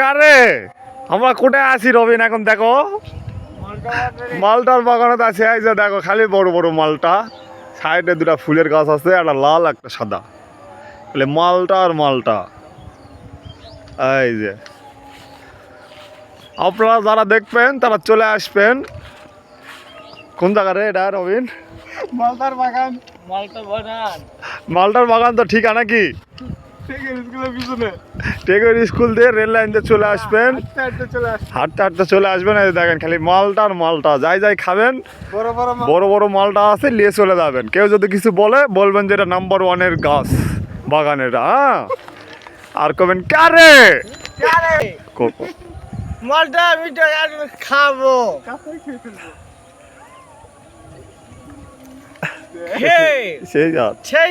কারে? আমরা কোথায় আছি রবিন এখন দেখো? মালটার বাগানত আছে এই যে দেখো খালি বড় বড় মালটা। সাইডে দুটা ফুলের গাছ আছে একটা লাল একটা সাদা। তাহলে মালটা আর মালটা। এই যে। আপনারা যারা দেখবেন তারা চলে আসবেন। কোন জায়গারে এটা রবিন? মালদার বাগান। মালটা বাগান। মালটার বাগান তো ঠিকানা কি স্কুল দিয়ে রেল লাইন দিয়ে চলে আসবেন। হাঁটতে হাঁটতে চলে আসবেন। এই দেখেন খালি মালটা আর মালটা। যাই যাই খাবেন বড় বড় মাল। বড় বড় মালটা আছে নিয়ে চলে যাবেন। কেউ যদি কিছু বলে বলবেন যে এটা নাম্বার ওয়ানের গাছ বাগানের হ্যাঁ? আর কবেন কারে। মালটা আমি খাব। সেই সেই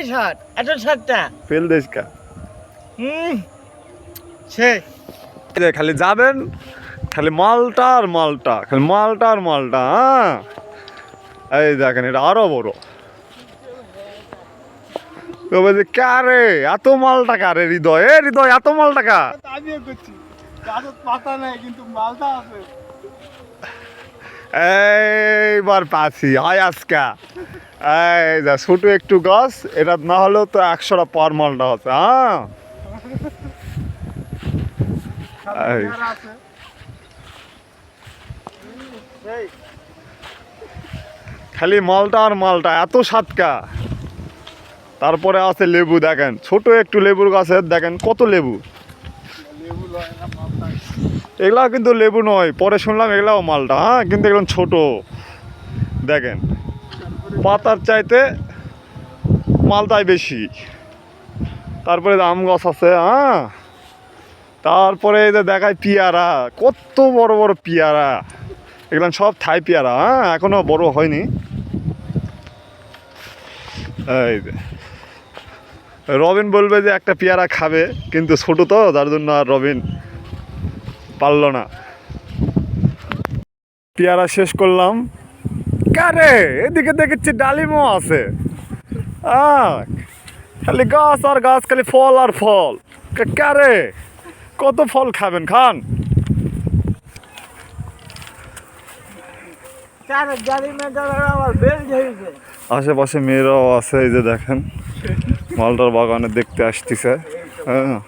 এত ফেল দেশ কা। এই খালি যাবেন খালি মালটা আর মালটা খালি মালটা আর মালটা হ্যাঁ? এই দেখেন এটা আরও বড়। তবে যে কারে? এত কারে? হৃদয়? এ হৃদয় এত মাল টাকা পাতা নাই কিন্তু মালটা আছে। এইবার পাচ্ছি হয় আজকা। এই যা ছোট একটু গাছ এটা না হলেও তো একশোটা পার মালটা আছে হ্যাঁ? খালি মালটা আর মালটা, এত সাতকা। তারপরে আছে লেবু, দেখেন। ছোট একটু লেবুর গাছের দেখেন কত লেবু। লেবু লয় না মালটা এগুলা কিন্তু লেবু নয়, পরে শুনলাম এগুলাও মালটা। হ্যাঁ কিন্তু এগুলো ছোট। দেখেন, পাতার চাইতে মালটাই বেশি। তারপরে আম গাছ আছে হ্যাঁ? তারপরে এই যে দেখায় পিয়ারা কত বড় বড় পিয়ারা। এগুলো সব থাই পেয়ারা হ্যাঁ? এখনও বড় হয়নি। এই রবিন বলবে যে একটা পেয়ারা খাবে কিন্তু ছোট তো যার জন্য আর রবিন পারল না। পেয়ারা শেষ করলাম। কারে? এদিকে দেখেছি ডালিমও আছে। আহ, খালি গাছ আর গাছ খালি ফল আর ফল। কা- কারে কত ফল খাবেন খান। আশেপাশে মেয়েরাও আছে এই যে দেখেন। মালটার বাগানে দেখতে আসতেছে হ্যাঁ।